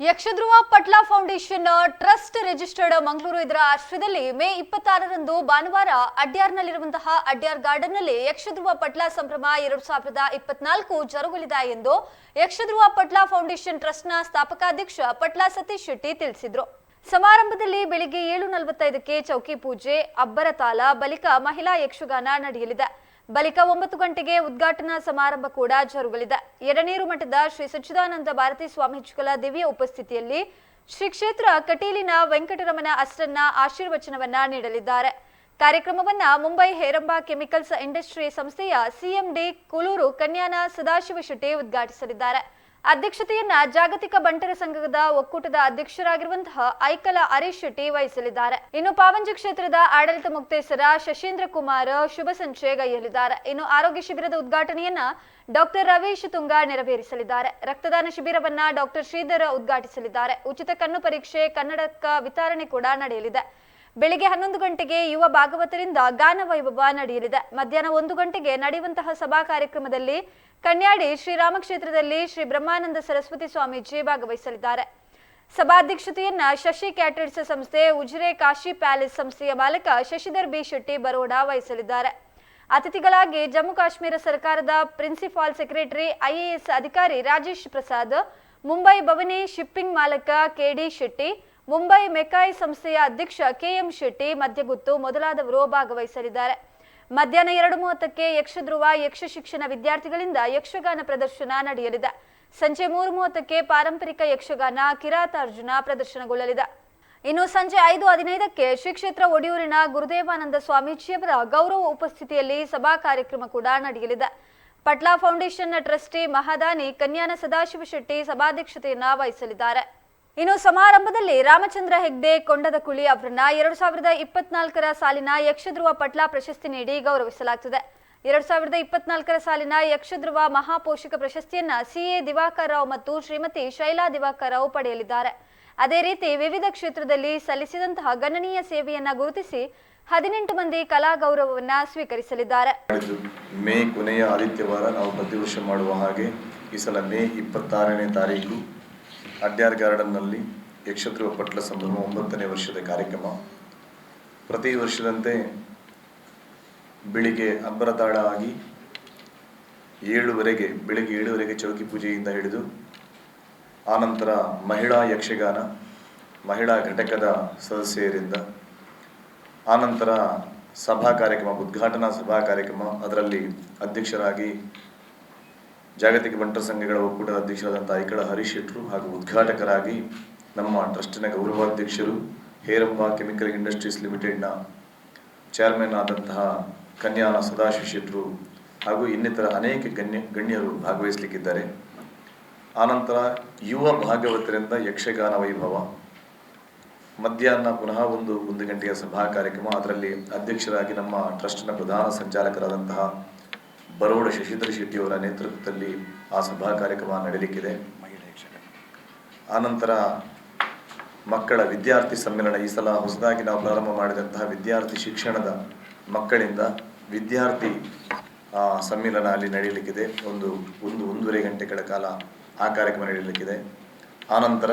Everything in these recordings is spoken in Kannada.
Yakshadhruva Patla foundation trust registered Mangaluru ಇದರ ಆಶ್ರಯದಲ್ಲಿ ಮೇ ಇಪ್ಪತ್ತಾರರಂದು ಭಾನುವಾರ ಅಡ್ಯಾರ್ನಲ್ಲಿರುವಂತಹ ಅಡ್ಯಾರ್ ಗಾರ್ಡನ್ನಲ್ಲಿ ಯಕ್ಷಧ್ರುವ ಪಟ್ಲಾ ಸಂಭ್ರಮ ಎರಡು ಸಾವಿರದ ಇಪ್ಪತ್ನಾಲ್ಕು ಜರುಗಲಿದೆ ಎಂದು ಯಕ್ಷಧ್ರುವ ಪಟ್ಲಾ ಫೌಂಡೇಶನ್ ಟ್ರಸ್ಟ್ನ ಸ್ಥಾಪಕಾಧ್ಯಕ್ಷ ಪಟ್ಲಾ ಸತೀಶ್ ಶೆಟ್ಟಿ ತಿಳಿಸಿದರು. ಸಮಾರಂಭದಲ್ಲಿ ಬೆಳಿಗ್ಗೆ ಏಳು ನಲವತ್ತೈದಕ್ಕೆ ಚೌಕಿ ಪೂಜೆ, ಅಬ್ಬರ ತಾಲ ಬಳಿಕ ಮಹಿಳಾ ಯಕ್ಷಗಾನ ನಡೆಯಲಿದೆ. ಬಳಿಕ ಒಂಬತ್ತು ಗಂಟೆಗೆ ಉದ್ಘಾಟನಾ ಸಮಾರಂಭ ಕೂಡ ಜರುಗಲಿದೆ. ಎಡನೀರು ಮಠದ ಶ್ರೀ ಸಚ್ಚಿದಾನಂದ ಭಾರತೀ ಸ್ವಾಮೀಜಿಗಳ ದಿವ್ಯ ಉಪಸ್ಥಿತಿಯಲ್ಲಿ ಶ್ರೀ ಕ್ಷೇತ್ರ ಕಟೀಲಿನ ವೆಂಕಟರಮಣ ಅಷ್ಟನ್ನ ಆಶೀರ್ವಚನವನ್ನ ನೀಡಲಿದ್ದಾರೆ. ಕಾರ್ಯಕ್ರಮವನ್ನ ಮುಂಬೈ ಹೇರಂಬ ಕೆಮಿಕಲ್ಸ್ ಇಂಡಸ್ಟ್ರಿ ಸಂಸ್ಥೆಯ ಸಿಎಂಡಿ ಕುಲೂರು ಕನ್ಯಾನ ಸದಾಶಿವ ಶೆಟ್ಟಿ ಉದ್ಘಾಟಿಸಲಿದ್ದಾರೆ. ಅಧ್ಯಕ್ಷತೆಯನ್ನ ಜಾಗತಿಕ ಬಂಟರ ಸಂಘದ ಒಕ್ಕೂಟದ ಅಧ್ಯಕ್ಷರಾಗಿರುವಂತಹ ಐಕಲ ಹರೀಶ್ ಶೆಟ್ಟಿ ವಹಿಸಲಿದ್ದಾರೆ. ಇನ್ನು ಪಾವಂಜಿ ಕ್ಷೇತ್ರದ ಆಡಳಿತ ಮುಕ್ತೇಸರ ಶಶೀಂದ್ರ ಕುಮಾರ್ ಶುಭ ಸಂಚೆ ಗೈಯಲಿದ್ದಾರೆ ಇನ್ನು ಆರೋಗ್ಯ ಶಿಬಿರದ ಉದ್ಘಾಟನೆಯನ್ನ ಡಾಕ್ಟರ್ ರವೀಶ್ ತುಂಗ ನೆರವೇರಿಸಲಿದ್ದಾರೆ. ರಕ್ತದಾನ ಶಿಬಿರವನ್ನ ಡಾಕ್ಟರ್ ಶ್ರೀಧರ್ ಉದ್ಘಾಟಿಸಲಿದ್ದಾರೆ. ಉಚಿತ ಕಣ್ಣು ಪರೀಕ್ಷೆ, ಕನ್ನಡಕ ವಿತರಣೆ ಕೂಡ ನಡೆಯಲಿದೆ. ಬೆಳಿಗ್ಗೆ ಹನ್ನೊಂದು ಗಂಟೆಗೆ ಯುವ ಭಾಗವತರಿಂದ ಗಾನ ವೈಭವ ನಡೆಯಲಿದೆ. ಮಧ್ಯಾಹ್ನ ಒಂದು ಗಂಟೆಗೆ ನಡೆಯುವಂತಹ ಸಭಾ ಕಾರ್ಯಕ್ರಮದಲ್ಲಿ ಕನ್ಯಾಡಿ ಶ್ರೀರಾಮ ಕ್ಷೇತ್ರದಲ್ಲಿ ಶ್ರೀ ಬ್ರಹ್ಮಾನಂದ ಸರಸ್ವತಿ ಸ್ವಾಮೀಜಿ ಭಾಗವಹಿಸಲಿದ್ದಾರೆ. ಸಭಾಧ್ಯಕ್ಷತೆಯನ್ನ ಶಶಿ ಕ್ಯಾಟರ್ಸ್ ಸಂಸ್ಥೆ, ಉಜಿರೆ ಕಾಶಿ ಪ್ಯಾಲೇಸ್ ಸಂಸ್ಥೆಯ ಮಾಲಕ ಶಶಿಧರ್ ಬಿ ಶೆಟ್ಟಿ ಬರೋಡಾ ವಹಿಸಲಿದ್ದಾರೆ. ಅತಿಥಿಗಳಾಗಿ ಜಮ್ಮು ಕಾಶ್ಮೀರ ಸರ್ಕಾರದ ಪ್ರಿನ್ಸಿಪಾಲ್ ಸೆಕ್ರೆಟರಿ, ಐಎಎಸ್ ಅಧಿಕಾರಿ ರಾಜೇಶ್ ಪ್ರಸಾದ್, ಮುಂಬೈ ಭವನಿ ಶಿಪ್ಪಿಂಗ್ ಮಾಲಕ ಕೆಡಿ ಶೆಟ್ಟಿ, ಮುಂಬೈ ಮೆಕಾಯ್ ಸಂಸ್ಥೆಯ ಅಧ್ಯಕ್ಷ ಕೆಎಂ ಶೆಟ್ಟಿ ಮಧ್ಯಗುತ್ತು ಮೊದಲಾದವರು ಭಾಗವಹಿಸಲಿದ್ದಾರೆ. ಮಧ್ಯಾಹ್ನ ಎರಡು ಮೂವತ್ತಕ್ಕೆ ಯಕ್ಷಧ್ರುವ ಯಕ್ಷ ಶಿಕ್ಷಣ ವಿದ್ಯಾರ್ಥಿಗಳಿಂದ ಯಕ್ಷಗಾನ ಪ್ರದರ್ಶನ ನಡೆಯಲಿದೆ. ಸಂಜೆ ಮೂರು ಮೂವತ್ತಕ್ಕೆ ಪಾರಂಪರಿಕ ಯಕ್ಷಗಾನ ಕಿರಾತಾರ್ಜುನ ಪ್ರದರ್ಶನಗೊಳ್ಳಲಿದೆ. ಇನ್ನು ಸಂಜೆ ಐದು ಹದಿನೈದಕ್ಕೆ ಶ್ರೀ ಕ್ಷೇತ್ರ ಒಡಿಯೂರಿನ ಗುರುದೇವಾನಂದ ಸ್ವಾಮೀಜಿಯವರ ಗೌರವ ಉಪಸ್ಥಿತಿಯಲ್ಲಿ ಸಭಾ ಕಾರ್ಯಕ್ರಮ ಕೂಡ ನಡೆಯಲಿದೆ. ಪಟ್ಲಾ ಫೌಂಡೇಶನ್ನ ಟ್ರಸ್ಟಿ ಮಹಾದಾನಿ ಕನ್ಯಾನ ಸದಾಶಿವ ಶೆಟ್ಟಿ ಸಭಾಧ್ಯಕ್ಷತೆಯನ್ನ ವಹಿಸಲಿದ್ದಾರೆ. ಇನ್ನು ಸಮಾರಂಭದಲ್ಲಿ ರಾಮಚಂದ್ರ ಹೆಗ್ಡೆ, ಕೊಂಡದ ಕುಳಿ ಅವರನ್ನ ಎರಡು ಸಾವಿರದ ಇಪ್ಪತ್ನಾಲ್ಕರ ಸಾಲಿನ ಯಕ್ಷಧ್ರುವ ಪಟ್ಲ ಪ್ರಶಸ್ತಿ ನೀಡಿ ಗೌರವಿಸಲಾಗುತ್ತದೆ ಎರಡ್ ಸಾವಿರದ ಇಪ್ಪತ್ನಾಲ್ಕರ ಸಾಲಿನ ಯಕ್ಷಧ್ರುವ ಮಹಾಪೋಷಕ ಪ್ರಶಸ್ತಿಯನ್ನ ಸಿಎ ದಿವಾಕರ್ ರಾವ್ ಮತ್ತು ಶ್ರೀಮತಿ ಶೈಲಾ ದಿವಾಕರ್ ರಾವ್ ಪಡೆಯಲಿದ್ದಾರೆ. ಅದೇ ರೀತಿ ವಿವಿಧ ಕ್ಷೇತ್ರದಲ್ಲಿ ಸಲ್ಲಿಸಿದಂತಹ ಗಣನೀಯ ಸೇವೆಯನ್ನ ಗುರುತಿಸಿ ಹದಿನೆಂಟು ಮಂದಿ ಕಲಾ ಗೌರವವನ್ನ ಸ್ವೀಕರಿಸಲಿದ್ದಾರೆ. ಮೇ ಕೊನೆಯ ಆದಿತ್ಯವಾರ ನಾವು ಪ್ರತಿ ವರ್ಷ ಮಾಡುವ ಹಾಗೆ ಈ ಸಲ ಮೇ ಇಪ್ಪತ್ತಾರನೇ ತಾರೀಕು ಅಡ್ಯಾರ್ ಗಾರ್ಡನ್ನಲ್ಲಿ ಯಕ್ಷಧ್ರುವ ಪಟ್ಲ ಸಂಭ್ರಮ ಒಂಬತ್ತನೇ ವರ್ಷದ ಕಾರ್ಯಕ್ರಮ. ಪ್ರತಿ ವರ್ಷದಂತೆ ಬೆಳಿಗ್ಗೆ ಅಬ್ಬರತಾಳ ಆಗಿ ಏಳುವರೆಗೆ, ಬೆಳಿಗ್ಗೆ ಏಳುವರೆಗೆ ಚೌಕಿ ಪೂಜೆಯಿಂದ ಹಿಡಿದು ಆನಂತರ ಮಹಿಳಾ ಯಕ್ಷಗಾನ, ಮಹಿಳಾ ಘಟಕದ ಸದಸ್ಯರಿಂದ ಆನಂತರ ಸಭಾ ಕಾರ್ಯಕ್ರಮ, ಉದ್ಘಾಟನಾ ಸಭಾ ಕಾರ್ಯಕ್ರಮ, ಅದರಲ್ಲಿ ಅಧ್ಯಕ್ಷರಾಗಿ ಜಾಗತಿಕ ಬಂಟರ ಸಂಘಗಳ ಒಕ್ಕೂಟದ ಅಧ್ಯಕ್ಷರಾದಂಥ ಐಕಳ ಹರೀಶ್ ಶೆಟ್ರು ಹಾಗೂ ಉದ್ಘಾಟಕರಾಗಿ ನಮ್ಮ ಟ್ರಸ್ಟಿನ ಗೌರವಾಧ್ಯಕ್ಷರು ಹೇರಂಬ ಕೆಮಿಕಲ್ ಇಂಡಸ್ಟ್ರೀಸ್ ಲಿಮಿಟೆಡ್ನ ಚೇರ್ಮನ್ ಆದಂತಹ ಕನ್ಯಾನ ಸದಾಶಿವ ಶೆಟ್ರು ಹಾಗೂ ಇನ್ನಿತರ ಅನೇಕ ಗಣ್ಯ, ಗಣ್ಯರು ಭಾಗವಹಿಸಲಿಕ್ಕಿದ್ದಾರೆ. ಆನಂತರ ಯುವ ಭಾಗವತರಿಂದ ಯಕ್ಷಗಾನ ವೈಭವ. ಮಧ್ಯಾಹ್ನ ಪುನಃ ಒಂದು ಒಂದು ಗಂಟೆಯ ಸಭಾ ಕಾರ್ಯಕ್ರಮ, ಅದರಲ್ಲಿ ಅಧ್ಯಕ್ಷರಾಗಿ ನಮ್ಮ ಟ್ರಸ್ಟ್ನ ಪ್ರಧಾನ ಸಂಚಾಲಕರಾದಂತಹ ಬರೋಡ ಶಶಿಧರ್ ಶೆಟ್ಟಿಯವರ ನೇತೃತ್ವದಲ್ಲಿ ಆ ಸಭಾ ಕಾರ್ಯಕ್ರಮ ನಡೆಯಲಿಕ್ಕಿದೆ ಆನಂತರ ಮಕ್ಕಳ ವಿದ್ಯಾರ್ಥಿ ಸಮ್ಮೇಳನ ಈ ಸಲ ಹೊಸದಾಗಿ ನಾವು ಪ್ರಾರಂಭ ಮಾಡಿದಂತಹ ವಿದ್ಯಾರ್ಥಿ ಶಿಕ್ಷಣದ ಮಕ್ಕಳಿಂದ ವಿದ್ಯಾರ್ಥಿ ಸಮ್ಮೇಳನ ಅಲ್ಲಿ ನಡೆಯಲಿಕ್ಕಿದೆ ಒಂದು ಒಂದು, ಒಂದೂವರೆ ಗಂಟೆಗಳ ಕಾಲ ಆ ಕಾರ್ಯಕ್ರಮ ನಡೆಯಲಿಕ್ಕಿದೆ ಆನಂತರ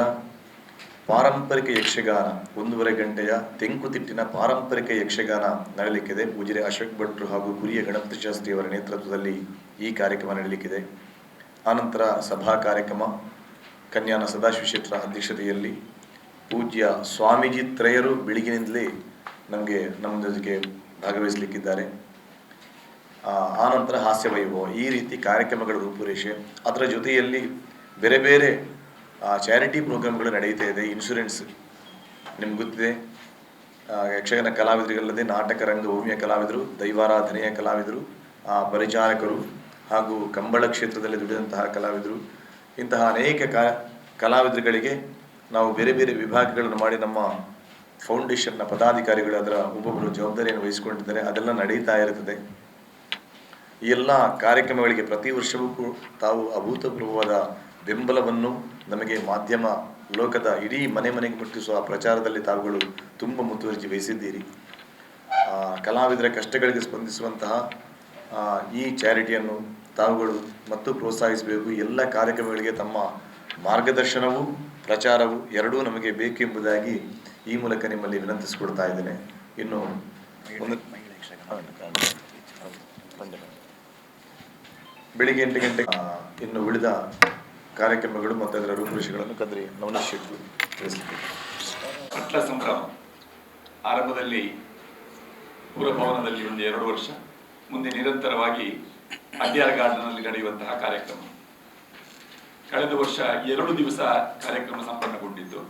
ಪಾರಂಪರಿಕ ಯಕ್ಷಗಾನ, ಒಂದೂವರೆ ಗಂಟೆಯ ತೆಂಕುತಿಟ್ಟಿನ ಪಾರಂಪರಿಕ ಯಕ್ಷಗಾನ ನಡೆಯಲಿಕ್ಕಿದೆ. ಉಜಿರೆ ಅಶೋಕ್ ಭಟ್ರು ಹಾಗೂ ಗುರಿಯ ಗಣಪತಿ ಶಾಸ್ತ್ರಿಯವರ ನೇತೃತ್ವದಲ್ಲಿ ಈ ಕಾರ್ಯಕ್ರಮ ನಡೆಯಲಿಕ್ಕಿದೆ. ಆನಂತರ ಸಭಾ ಕಾರ್ಯಕ್ರಮ, ಕನ್ಯಾನ ಸದಾಶಿವ ಕ್ಷೇತ್ರ ಅಧ್ಯಕ್ಷತೆಯಲ್ಲಿ ಪೂಜ್ಯ ಸ್ವಾಮೀಜಿ ತ್ರಯರು ಬೆಳಗಿನಿಂದಲೇ ನಮಗೆ ನಮ್ಮ ಜೊತೆಗೆ ಭಾಗವಹಿಸಲಿಕ್ಕಿದ್ದಾರೆ. ಆನಂತರ ಹಾಸ್ಯ ವೈಭವ, ಈ ರೀತಿ ಕಾರ್ಯಕ್ರಮಗಳ ರೂಪುರೇಷೆ, ಅದರ ಜೊತೆಯಲ್ಲಿ ಬೇರೆ ಬೇರೆ ಚಾರಿಟಿ ಪ್ರೋಗ್ರಾಮ್ಗಳು ನಡೀತಾ ಇದೆ ಇನ್ಶೂರೆನ್ಸ್ ನಿಮ್ಗೆ ಗೊತ್ತಿದೆ. ಯಕ್ಷಗನ ಕಲಾವಿದರಿಗಲ್ಲದೆ ನಾಟಕ ರಂಗ ಭೂಮಿಯ ಕಲಾವಿದರು, ದೈವಾರಾಧನೆಯ ಕಲಾವಿದರು ಪರಿಚಾರಕರು ಹಾಗೂ ಕಂಬಳ ಕ್ಷೇತ್ರದಲ್ಲಿ ದುಡಿದಂತಹ ಕಲಾವಿದರು. ಇಂತಹ ಅನೇಕ ಕ, ಕಲಾವಿದರುಗಳಿಗೆ ನಾವು ಬೇರೆ ಬೇರೆ ವಿಭಾಗಗಳನ್ನು ಮಾಡಿ ನಮ್ಮ ಫೌಂಡೇಶನ್ನ ಪದಾಧಿಕಾರಿಗಳು ಅದರ ಒಬ್ಬೊಬ್ಬರು ಜವಾಬ್ದಾರಿಯನ್ನು ವಹಿಸಿಕೊಂಡಿದ್ದಾರೆ. ಅದೆಲ್ಲ ನಡೀತಾ ಇರುತ್ತದೆ. ಈ ಎಲ್ಲ ಕಾರ್ಯಕ್ರಮಗಳಿಗೆ ಪ್ರತಿ ವರ್ಷವೂ ತಾವು ಅಭೂತಪೂರ್ವವಾದ ಬೆಂಬಲವನ್ನು ನಮಗೆ ಮಾಧ್ಯಮ ಲೋಕದ ಇಡೀ ಮನೆ ಮನೆಗೆ ಮುಟ್ಟಿಸುವ ಪ್ರಚಾರದಲ್ಲಿ ತಾವುಗಳು ತುಂಬ ಮುತುವರ್ಜಿ ವಹಿಸಿದ್ದೀರಿ. ಕಲಾವಿದರ ಕಷ್ಟಗಳಿಗೆ ಸ್ಪಂದಿಸುವಂತಹ ಈ ಚಾರಿಟಿಯನ್ನು ತಾವುಗಳು ಮತ್ತು ಪ್ರೋತ್ಸಾಹಿಸಬೇಕು. ಎಲ್ಲ ಕಾರ್ಯಕ್ರಮಗಳಿಗೆ ತಮ್ಮ ಮಾರ್ಗದರ್ಶನವು ಪ್ರಚಾರವು ಎರಡೂ ನಮಗೆ ಬೇಕೆಂಬುದಾಗಿ ಈ ಮೂಲಕ ನಿಮ್ಮಲ್ಲಿ ವಿನಂತಿಸಿಕೊಡ್ತಾ ಇದ್ದೇನೆ. ಇನ್ನು ಬೆಳಿಗ್ಗೆ ಎಂಟು ಗಂಟೆ ಇನ್ನು ಉಳಿದ ಕಾರ್ಯಕ್ರಮಗಳು ಮತ್ತು ಅದರ ರೂಪುರೇಷೆಗಳನ್ನು ಕದ್ರಿ ನವನೀಶ್ ಶೆಟ್ಟಿ ತಿಳಿಸಲಿಕ್ಕೆ. ಪಟ್ಲ ಸಂಭ್ರಮ ಆರಂಭದಲ್ಲಿ ಪುರಭವನದಲ್ಲಿ ಒಂದು ಎರಡು ವರ್ಷ, ಮುಂದೆ ನಿರಂತರವಾಗಿ ಅಡ್ಯಾರ್ ಗಾರ್ಡನ್ನಲ್ಲಿ ನಡೆಯುವಂತಹ ಕಾರ್ಯಕ್ರಮ. ಕಳೆದ ವರ್ಷ ಎರಡು ದಿವಸ ಕಾರ್ಯಕ್ರಮ ಸಂಪನ್ನಗೊಂಡಿದ್ದು.